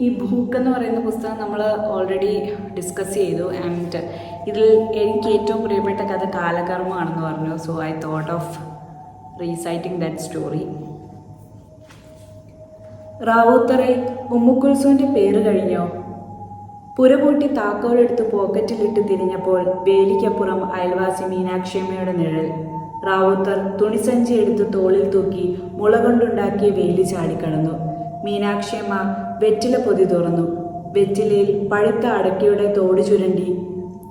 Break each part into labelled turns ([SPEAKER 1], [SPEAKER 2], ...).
[SPEAKER 1] ഈ ബുക്ക് എന്ന് പറയുന്ന പുസ്തകം നമ്മൾ ഓൾറെഡി ഡിസ്കസ് ചെയ്തു. ആൻഡ് ഇതിൽ എനിക്ക് ഏറ്റവും പ്രിയപ്പെട്ട കഥ കാലകർമ്മമാണെന്ന് പറഞ്ഞു. So I thought of reciting that story റാവൂത്തറെ ഉമ്മുക്കുൽസുവിന്റെ പേര് കഴിഞ്ഞോ? പുരപൂട്ടി താക്കോലെടുത്ത് പോക്കറ്റിലിട്ട് തിരിഞ്ഞപ്പോൾ വേലിക്കപ്പുറം അയൽവാസി മീനാക്ഷിയമ്മയുടെ നിഴൽ. റാവുത്തർ തുണിസഞ്ചി എടുത്ത് തോളിൽ തൂക്കി മുള കൊണ്ടുണ്ടാക്കിയ വേലി ചാടിക്കടന്നു. മീനാക്ഷിയമ്മ വെറ്റില പൊതി തുറന്നു. വെറ്റിലയിൽ പഴുത്ത അടക്കയുടെ തോട് ചുരണ്ടി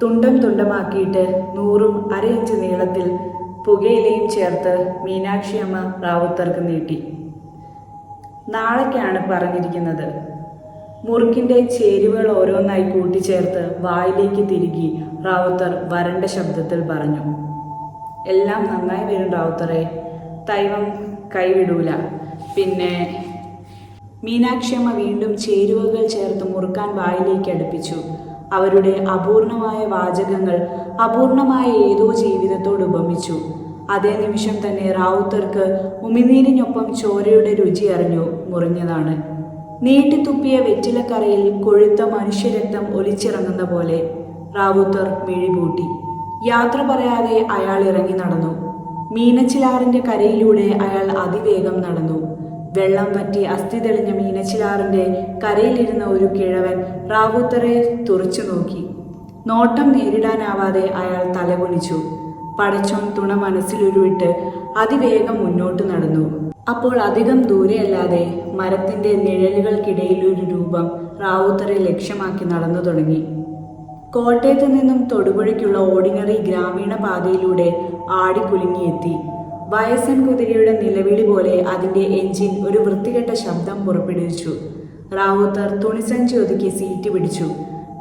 [SPEAKER 1] തുണ്ടം തുണ്ടമാക്കിയിട്ട് നൂറും അര ഇഞ്ച് നീളത്തിൽ പുകയിലയും ചേർത്ത് മീനാക്ഷിയമ്മ റാവുത്തർക്ക് നീട്ടി. നാളേക്കാണ് പറഞ്ഞിരിക്കുന്നത്. മുറുക്കിന്റെ ചേരുവകൾ ഓരോന്നായി കൂട്ടിച്ചേർത്ത് വായിലേക്ക് തിരികി റാവുത്തർ വരണ്ട ശബ്ദത്തിൽ പറഞ്ഞു. എല്ലാം നന്നായി വരും റാവുത്തറെ. ദൈവം കൈവിടൂല. പിന്നെ മീനാക്ഷിയമ്മ വീണ്ടും ചേരുവകൾ ചേർത്ത് മുറുക്കാൻ വായിലേക്ക് അടുപ്പിച്ചു. അവരുടെ അപൂർണമായ വാചകങ്ങൾ അപൂർണമായ ഏതോ ജീവിതത്തോട് ഉപമിച്ചു. അതേ നിമിഷം തന്നെ റാവുത്തർക്ക് ഉമിനീരിനൊപ്പം ചോരയുടെ രുചി അറിഞ്ഞു മുറിഞ്ഞതാണ്. നീട്ടിത്തുപ്പിയ വെറ്റിലക്കറയിൽ കൊഴുത്ത മനുഷ്യരക്തം ഒലിച്ചിറങ്ങുന്ന പോലെ റാവുത്തർ മിഴിപൂട്ടി യാത്ര പറയാതെ അയാൾ ഇറങ്ങി നടന്നു. മീനച്ചിലാറിന്റെ കരയിലൂടെ അയാൾ അതിവേഗം നടന്നു. വെള്ളം പറ്റി അസ്ഥി തെളിഞ്ഞ മീനച്ചിലാറിന്റെ കരയിലിരുന്ന ഒരു കിഴവൻ റാവുത്തറെ തുറച്ചു നോക്കി. നോട്ടം നേരിടാനാവാതെ അയാൾ തലകുനിച്ചു. പടച്ചോൻ തുണ മനസ്സിലുരുവിട്ട് അതിവേഗം മുന്നോട്ട് നടന്നു. അപ്പോൾ അധികം ദൂരെയല്ലാതെ നിഴലുകൾക്കിടയിൽ ഒരു രൂപം റാവുത്തറെ ലക്ഷ്യമാക്കി നടന്നു തുടങ്ങി. കോട്ടയത്ത് നിന്നും തൊടുപുഴയ്ക്കുള്ള ഓർഡിനറി ഗ്രാമീണ പാതയിലൂടെ ആടിക്കുലുങ്ങിയെത്തി. വയസ്സൻ കുതിരയുടെ നിലവിളി പോലെ അതിന്റെ എഞ്ചിൻ ഒരു വൃത്തികെട്ട ശബ്ദം പുറപ്പെടുവിച്ചു. റാവുത്തർ തുണിസഞ്ചി ഒതുക്കി സീറ്റ് പിടിച്ചു.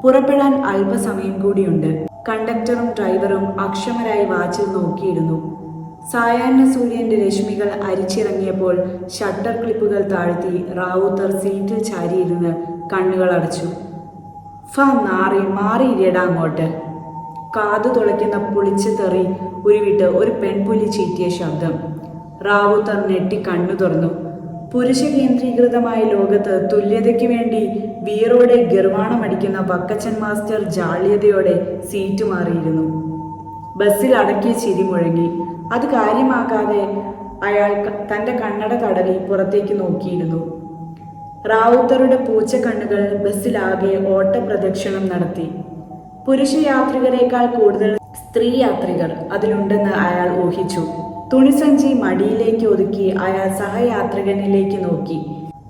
[SPEAKER 1] പുറപ്പെടാൻ അല്പസമയം കൂടിയുണ്ട്. കണ്ടക്ടറും ഡ്രൈവറും അക്ഷമരായി വാച്ചിൽ നോക്കിയിരുന്നു. സായാഹ്ന സൂര്യന്റെ രശ്മികൾ അരിച്ചിറങ്ങിയപ്പോൾ ഷട്ടർ ക്ലിപ്പുകൾ താഴ്ത്തി റാവുത്തർ സീറ്റിൽ ചാരിയിരുന്ന് കണ്ണുകൾ അടച്ചു ഫ നാറി മാറിയിരടാ അങ്ങോട്ട്. കാതു തുളയ്ക്കുന്ന പുളിച്ച് തെറി ഉരുവിട്ട് ഒരു പെൺപുലി ചീറ്റിയ ശബ്ദം. റാവുത്തർ ഞെട്ടി കണ്ണു തുറന്നു. പുരുഷ കേന്ദ്രീകൃതമായ ലോകത്ത് തുല്യതയ്ക്ക് വേണ്ടി വീറോടെ ഗർവാണമടിക്കുന്ന വക്കച്ചൻ മാസ്റ്റർ ജാള്യതയോടെ സീറ്റ് മാറിയിരുന്നു. ബസ്സിൽ അടക്കിയ ചിരി മുഴങ്ങി. അത് കാര്യമാക്കാതെ അയാൾ തന്റെ കണ്ണട തടവി പുറത്തേക്ക് നോക്കിയിരുന്നു. റാവുത്തറുടെ പൂച്ച കണ്ണുകൾ ബസ്സിലാകെ ഓട്ടപ്രദക്ഷിണം നടത്തി. പുരുഷ യാത്രികരെക്കാൾ കൂടുതൽ സ്ത്രീ യാത്രികർ അതിലുണ്ടെന്ന് അയാൾ ഊഹിച്ചു. തുണിസഞ്ചി മടിയിലേക്ക് ഒതുക്കി അയാൾ സഹയാത്രികനിലേക്ക് നോക്കി.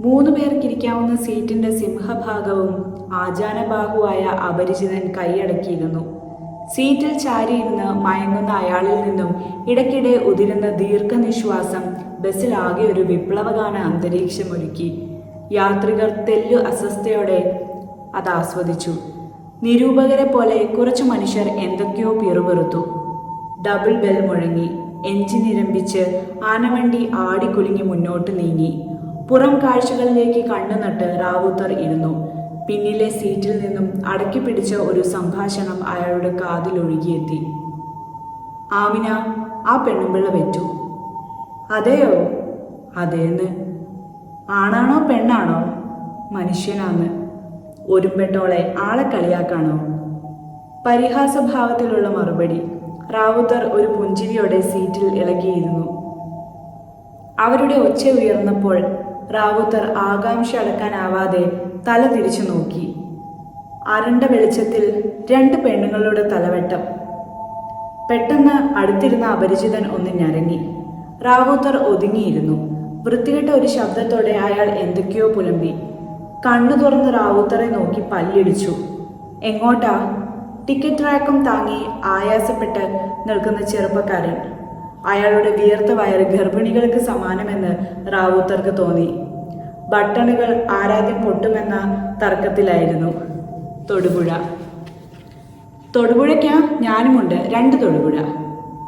[SPEAKER 1] മൂന്ന് പേർക്കിരിക്കാവുന്ന സീറ്റിന്റെ സിംഹഭാഗവും ആചാനബാഹുവായ അപരിചിതൻ കൈയടക്കിയിരുന്നു. സീറ്റിൽ ചാരിയിരുന്ന് മയങ്ങുന്ന അയാളിൽ നിന്നും ഇടയ്ക്കിടെ ഉതിരുന്ന ദീർഘനിശ്വാസം ബസ്സിലാകെ ഒരു വിപ്ലവഗാന അന്തരീക്ഷമൊരുക്കി. യാത്രികർ തെല്ലു അസ്വസ്ഥയോടെ അത് ആസ്വദിച്ചു നിരൂപകരെ പോലെ കുറച്ചു മനുഷ്യർ എന്തൊക്കെയോ പിറുപിറുത്തു. ഡബിൾ ബെൽ മുഴങ്ങി എഞ്ചിൻ ഇരമ്പിച്ച് ആനവണ്ടി ആടിക്കുലുങ്ങി മുന്നോട്ട് നീങ്ങി. പുറം കാഴ്ചകളിലേക്ക് കണ്ണു നട്ട് റാവുത്തർ ഇരുന്നു. പിന്നിലെ സീറ്റിൽ നിന്നും അടക്കി പിടിച്ച ഒരു സംഭാഷണം അയാളുടെ കാതിൽ ഒഴുകിയെത്തി. ആമിന ആ പെണ്ണുമ്പിള്ള വെറ്റു. അതെയോ? അതേന്ന്. ആണാണോ പെണ്ണാണോ? മനുഷ്യനാന്ന്. ഒരുമ്പെട്ടോളെ ആളെ കളിയാക്കാണോ പരിഹാസഭാവത്തിലുള്ള മറുപടി റാവുത്തർ ഒരു പുഞ്ചിരിയോടെ സീറ്റിൽ ഇളകിയിരുന്നു. അവരുടെ ഒച്ച ഉയർന്നപ്പോൾ റാവുത്തർ ആകാംക്ഷ അടക്കാനാവാതെ തല തിരിച്ചു നോക്കി. അരണ്ട വെളിച്ചത്തിൽ രണ്ട് പെണ്ണുങ്ങളുടെ തലവെട്ടം. പെട്ടെന്ന് അടുത്തിരുന്ന അപരിചിതൻ ഒന്ന് ഞരങ്ങി. റാവുത്തർ ഒതുങ്ങിയിരുന്നു. വൃത്തികെട്ട ഒരു ശബ്ദത്തോടെ അയാൾ എന്തൊക്കെയോ പുലമ്പി. കണ്ണു തുറന്ന് റാവുത്തറെ നോക്കി പല്ലിടിച്ചു. എങ്ങോട്ടാ? ടിക്കറ്റ് ട്രാക്കും താങ്ങി ആയാസപ്പെട്ട് നിൽക്കുന്ന ചെറുപ്പക്കാരൻ. അയാളുടെ വിയർത്ത വയറ് ഗർഭിണികൾക്ക് സമാനമെന്ന് റാവുത്തർക്ക് തോന്നി. ബട്ടണുകൾ ആരാധ്യം പൊട്ടുമെന്ന തർക്കത്തിലായിരുന്നു തൊടുപുഴ. തൊടുപുഴയ്ക്കാ ഞാനുമുണ്ട് രണ്ട് തൊടുപുഴ.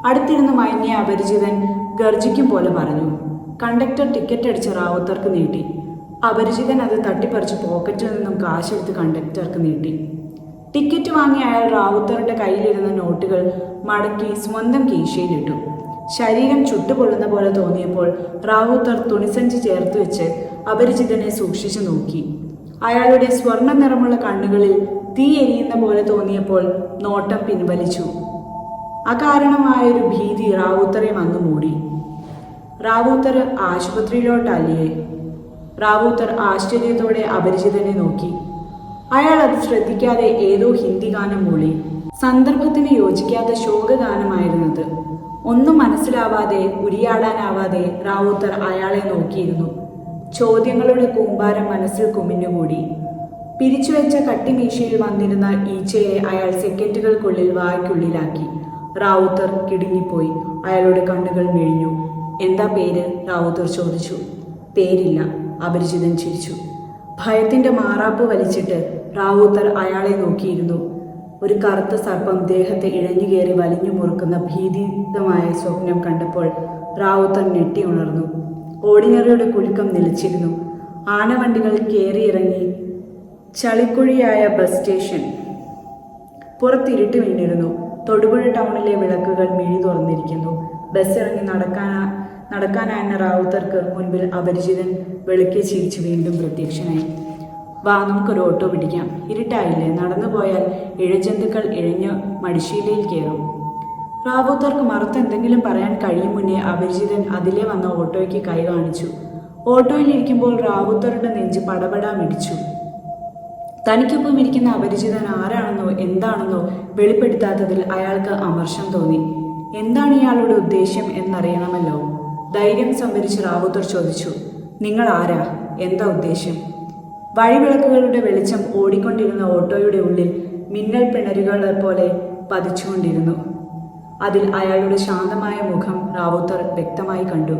[SPEAKER 1] അടുത്തിരുന്ന് മയങ്ങിയ അപരിചിതൻ ഗർജിക്കും പോലെ പറഞ്ഞു. കണ്ടക്ടർ ടിക്കറ്റ് അടിച്ച റാവുത്തർക്ക് നീട്ടി. അപരിചിതൻ അത് തട്ടിപ്പറിച്ച് പോക്കറ്റിൽ നിന്നും കാശെടുത്ത് കണ്ടക്ടർക്ക് നീട്ടി. ടിക്കറ്റ് വാങ്ങി അയാൾ റാവുത്തറുടെ കയ്യിലിരുന്ന നോട്ടുകൾ മടക്കി സ്വന്തം കീശയിലിട്ടു. ശരീരം ചുട്ടുപൊള്ളുന്ന പോലെ തോന്നിയപ്പോൾ റാവുത്തർ തുണിസഞ്ചി ചേർത്ത് വെച്ച് അപരിചിതനെ സൂക്ഷിച്ചു നോക്കി. അയാളുടെ സ്വർണ നിറമുള്ള കണ്ണുകളിൽ തീ എരിയുന്ന പോലെ തോന്നിയപ്പോൾ നോട്ടം പിൻവലിച്ചു. അകാരണമായൊരു ഭീതി റാവുത്തറെ വന്നു മൂടി. റാവുത്തർ ആശുപത്രിയിലോട്ടല്ലേ? റാവൂത്തർ ആശ്ചര്യത്തോടെ അപരിചിതനെ നോക്കി. അയാൾ അത് ശ്രദ്ധിക്കാതെ ഏതോ ഹിന്ദി ഗാനം മൂളി. സന്ദർഭത്തിന് യോജിക്കാത്ത ശോകഗാനമായിരുന്നത്. ഒന്നും മനസ്സിലാവാതെ ഉരിയാടാനാവാതെ റാവൂത്തർ അയാളെ നോക്കിയിരുന്നു. ചോദ്യങ്ങളുടെ കൂമ്പാരം മനസ്സിൽ കുമിഞ്ഞുകൂടി പിരിച്ചുവെച്ച കട്ടിമീശയിൽ വന്നിരുന്ന ഈച്ചയെ അയാൾ സെക്കൻഡുകൾക്കുള്ളിൽ വായ്ക്കുള്ളിലാക്കി. റാവുത്തർ കിടുങ്ങിപ്പോയി. അയാളുടെ കണ്ണുകൾ മെഴിഞ്ഞു എന്താ പേര്? റാവുത്തർ ചോദിച്ചു. പേരില്ല. അപരിചിതൻ ചിരിച്ചു. ഭയത്തിന്റെ മാറാപ്പ് വലിച്ചിട്ട് റാവൂത്തർ അയാളെ നോക്കിയിരുന്നു. ഒരു കറുത്ത സർപ്പം ദേഹത്തെ ഇഴഞ്ഞു ഇഴഞ്ഞുകയറി വലിഞ്ഞു മുറുക്കുന്ന ഭീതിതമായ സ്വപ്നം കണ്ടപ്പോൾ റാവുത്തർ ഞെട്ടി ഉണർന്നു. ഓർഡിനറിയുടെ കുലുക്കം നിലച്ചിരുന്നു. ആനവണ്ടികൾ കയറിയിറങ്ങി ചളിക്കുഴിയായ ബസ് സ്റ്റേഷൻ പുറത്തിരുട്ട് വീണ്ടിരുന്നു തൊടുപുഴ ടൗണിലെ വിളക്കുകൾ മിഴി തുറന്നിരിക്കുന്നു. ബസ് ഇറങ്ങി നടക്കാനാ നടക്കാനായ റാവുത്തർക്ക് മുൻപിൽ അപരിചിതൻ വെളുക്കെ ചിരിച്ചു വീണ്ടും പ്രത്യക്ഷനായി. വാ നമുക്കൊരു ഓട്ടോ പിടിക്കാം. ഇരുട്ടായില്ലേ? നടന്നു പോയാൽ ഇഴജന്തുക്കൾ ഇഴഞ്ഞ് മടിശീലയിൽ കയറും. റാവൂത്തർക്ക് മറുത്ത് എന്തെങ്കിലും പറയാൻ കഴിയും മുന്നേ അപരിചിതൻ അതിലെ വന്ന ഓട്ടോയ്ക്ക് കൈ കാണിച്ചു. ഓട്ടോയിൽ ഇരിക്കുമ്പോൾ റാവുത്തറുടെ നെഞ്ച് പടപടാ മിടിച്ചു തനിക്കൊപ്പം ഇരിക്കുന്ന അപരിചിതൻ ആരാണെന്നോ എന്താണെന്നോ വെളിപ്പെടുത്താത്തതിൽ അയാൾക്ക് അമർഷം തോന്നി. എന്താണ് ഇയാളുടെ ഉദ്ദേശ്യം എന്നറിയണമല്ലോ? ധൈര്യം സംഭരിച്ച് റാവുത്തർ ചോദിച്ചു. നിങ്ങൾ ആരാ എന്താ ഉദ്ദേശ്യം വഴിവിളക്കുകളുടെ വെളിച്ചം ഓടിക്കൊണ്ടിരുന്ന ഓട്ടോയുടെ ഉള്ളിൽ മിന്നൽ പിണരുകളെ പോലെ പതിച്ചുകൊണ്ടിരുന്നു. അതിൽ അയാളുടെ ശാന്തമായ മുഖം റാവുത്തർ വ്യക്തമായി കണ്ടു.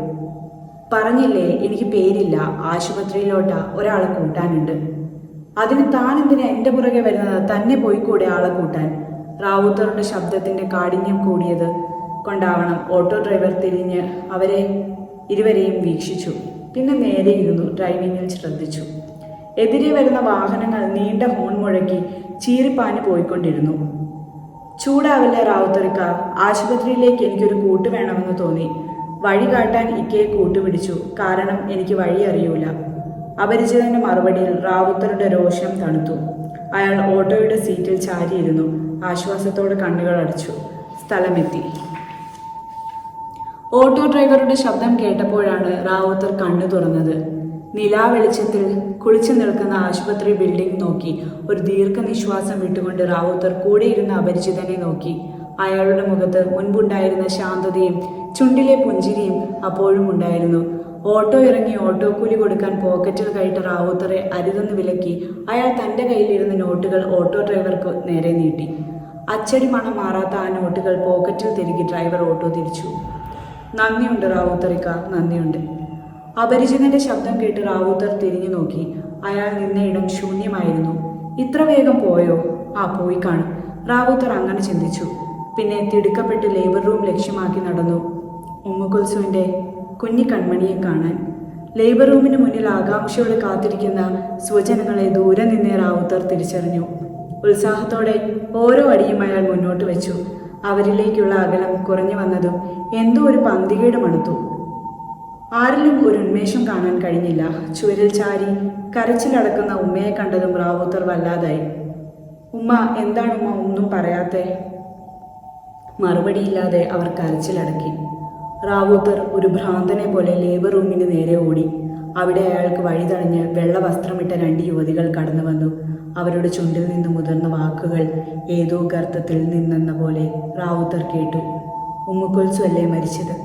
[SPEAKER 1] പറഞ്ഞില്ലേ എനിക്ക് പേരില്ല. ആശുപത്രിയിലോട്ട് ഒരാളെ കൂട്ടാനുണ്ട്. അതിന് താൻ എന്തിനാ എന്റെ പുറകെ വരുന്നത്? തന്നെ പോയി കൂടെ ആളെ കൂട്ടാൻ? റാവുത്തറുടെ ശബ്ദത്തിന്റെ കാഠിന്യം കൂടിയത് കൊണ്ടാവണം ഓട്ടോ ഡ്രൈവർ തിരിഞ്ഞ് അവരെ ഇരുവരെയും വീക്ഷിച്ചു. പിന്നെ നേരെ ഇരുന്നു ഡ്രൈവിങ്ങിൽ ശ്രദ്ധിച്ചു. എതിരെ വരുന്ന വാഹനങ്ങൾ നീണ്ട ഹോൺ മുഴക്കി ചീറിപ്പാഞ്ഞു പോയിക്കൊണ്ടിരുന്നു. ചൂടാവില്ല റാവുത്തറിക്ക. ആശുപത്രിയിലേക്ക് എനിക്കൊരു കൂട്ട് വേണമെന്ന് തോന്നി. വഴി കാട്ടാൻ ഇക്കയെ കൂട്ടുപിടിച്ചു കാരണം എനിക്ക് വഴി അറിയൂല. അപരിചിതന്റെ മറുപടിയിൽ റാവുത്തറുടെ രോഷം തണുത്തു. അയാൾ ഓട്ടോയുടെ സീറ്റിൽ ചാരിയിരുന്നു. ആശ്വാസത്തോടെ കണ്ണുകൾ അടച്ചു. സ്ഥലമെത്തി. ഓട്ടോ ഡ്രൈവറുടെ ശബ്ദം കേട്ടപ്പോഴാണ് റാവുത്തർ കണ്ണു തുറന്നത്. നിലാവെളിച്ചത്തിൽ കുളിച്ചു നിൽക്കുന്ന ആശുപത്രി ബിൽഡിംഗ് നോക്കി. ഒരു ദീർഘനിശ്വാസം വിട്ടുകൊണ്ട് റാവുത്തർ കൂടെയിരുന്ന അപരിചിതനെ നോക്കി. അയാളുടെ മുഖത്ത് മുൻപുണ്ടായിരുന്ന ശാന്തതയും ചുണ്ടിലെ പുഞ്ചിരിയും അപ്പോഴും ഉണ്ടായിരുന്നു. ഓട്ടോ ഇറങ്ങി ഓട്ടോ കൂലി കൊടുക്കാൻ പോക്കറ്റിൽ കയറ്റ റാവുത്തറെ അരുതെന്ന് വിലക്കി അയാൾ തന്റെ കയ്യിലിരുന്ന നോട്ടുകൾ ഓട്ടോ ഡ്രൈവർക്ക് നേരെ നീട്ടി. അച്ചടി മണം മാറാത്ത ആ നോട്ടുകൾ പോക്കറ്റിൽ തിരികെ ഡ്രൈവർ ഓട്ടോ തിരിച്ചു. നന്ദിയുണ്ട് റാവുത്തറിക്ക നന്ദിയുണ്ട്. അപരിചിതന്റെ ശബ്ദം കേട്ട് റാവുത്തർ തിരിഞ്ഞു നോക്കി. അയാൾ നിന്ന ഇടം ശൂന്യമായിരുന്നു. ഇത്ര വേഗം പോയോ? ആ പോയി കാണും. റാവുത്തർ അങ്ങനെ ചിന്തിച്ചു. പിന്നെ തിടുക്കപ്പെട്ട് ലേബർ റൂം ലക്ഷ്യമാക്കി നടന്നു. ഉമ്മുകുൽസുവിന്റെ കുഞ്ഞി കൺമണിയെ കാണാൻ ലേബർ റൂമിന് മുന്നിൽ ആകാംക്ഷയോടെ കാത്തിരിക്കുന്ന സ്വജനങ്ങളെ ദൂരെ നിന്നേ റാവുത്തർ തിരിച്ചറിഞ്ഞു. ഉത്സാഹത്തോടെ ഓരോ അടിയും അയാൾ മുന്നോട്ട് വെച്ചു. അവരിലേക്കുള്ള അകലം കുറഞ്ഞു വന്നതും എന്തോ ഒരു പന്തികേട് മണുത്തു ആരിലും ഒരു ഉന്മേഷം കാണാൻ കഴിഞ്ഞില്ല. ചുവരിൽ ചാരി കരച്ചിലടക്കുന്ന ഉമ്മയെ കണ്ടതും റാവുത്തർ വല്ലാതായി. ഉമ്മ എന്താണ് ഉമ്മ ഒന്നും പറയാത്തെ? മറുപടിയില്ലാതെ അവർ കരച്ചിലടക്കി റാവുത്തർ ഒരു ഭ്രാന്തനെ പോലെ ലേബർ റൂമിന് നേരെ ഓടി. അവിടെ അയാൾക്ക് വഴി തടഞ്ഞ് വെള്ള വസ്ത്രമിട്ട രണ്ട് യുവതികൾ കടന്നു വന്നു അവരുടെ ചുണ്ടിൽ നിന്ന് മുതിർന്ന വാക്കുകൾ ഏതോ ഗർത്തത്തിൽ നിന്നെന്ന പോലെ റാവുത്തർ കേട്ടു. ഉമ്മുക്കൊൽസു അല്ലേ മരിച്ചത്.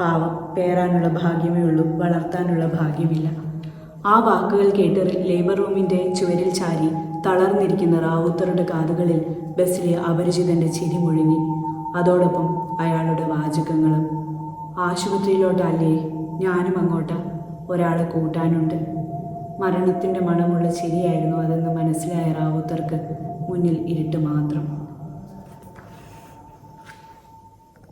[SPEAKER 1] പാവം പേറാനുള്ള ഭാഗ്യമേ ഉള്ളൂ വളർത്താനുള്ള ഭാഗ്യമില്ല. ആ വാക്കുകൾ കേട്ട് ലേബർ റൂമിന്റെ ചുവരിൽ ചാരി തളർന്നിരിക്കുന്ന റാവുത്തറുടെ കാതുകളിൽ ബസ്സിലെ അപരിചിതന്റെ ചിരി മുഴങ്ങി. അതോടൊപ്പം അയാളുടെ വാചകങ്ങളും ആശുപത്രിയിലോട്ടല്ലേ ഞാനും അങ്ങോട്ട് ഒരാളെ കൂട്ടാനുണ്ട്. മരണത്തിന്റെ മണമുള്ള ചിരിയായിരുന്നു അതെന്ന് മനസ്സിലായ റാവുത്തർക്ക് മുന്നിൽ ഇരുട്ട് മാത്രം.